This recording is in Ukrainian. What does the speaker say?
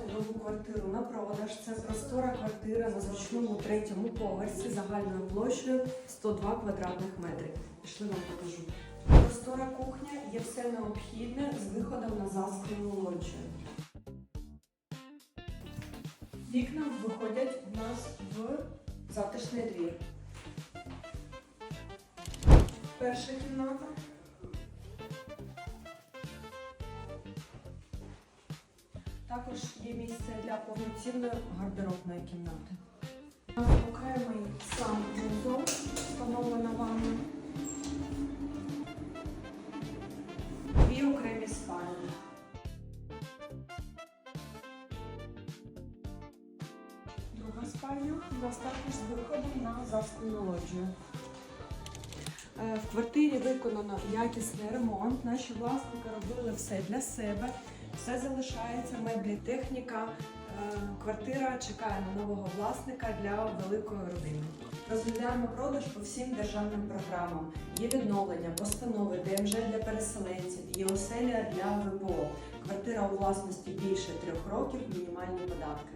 придбати нову квартиру на продаж. Це простора квартира на зручному третьому поверсі загальною площею 102 квадратних метри. Пішли вам покажу. Простора кухня є все необхідне з виходом на засклену лоджію. Вікна виходять в нас в затишний двір. Перша кімната. Також є місце для повноцінної гардеробної кімнати. Окремий сам вузол встановлена ванна. Дві окремі спальні. Друга спальня у нас також з виходом на засклену лоджію. Е, В квартирі виконано якісний ремонт. Наші власники робили все для себе. Все залишається, меблі, техніка. Е, Квартира чекає на нового власника для великої родини. Розглядаємо продаж по всім державним програмам. Є відновлення, постанови, ДМЖ для переселенців, є оселя для ВПО. Квартира у власності більше трьох років, мінімальні податки.